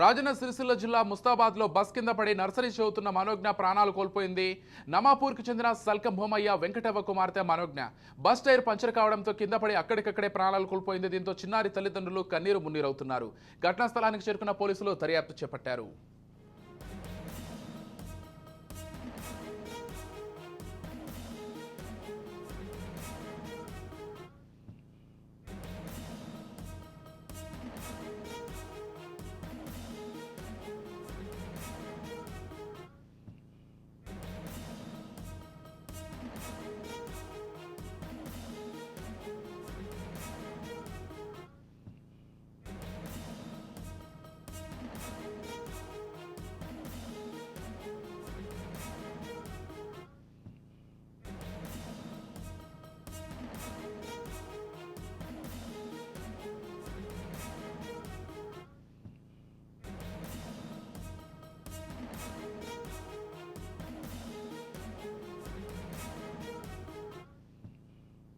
రాజన్న సిరిసిల్ల జిల్లా ముస్తాబాద్లో బస్ కింద పడి నర్సరీ చదువుతున్న మనోజ్ఞ ప్రాణాలు కోల్పోయింది. నమాపూర్కు చెందిన సల్కం భూమయ్య వెంకటవ్వ కుమార్తె మనోజ్ఞ. బస్ టైర్ పంచర్ కావడంతో కింద పడి అక్కడికక్కడే ప్రాణాలు కోల్పోయింది. దీంతో చిన్నారి తల్లిదండ్రులు కన్నీరు మున్నీరవుతున్నారు. ఘటనా స్థలానికి చేరుకున్న పోలీసులు దర్యాప్తు చేపట్టారు.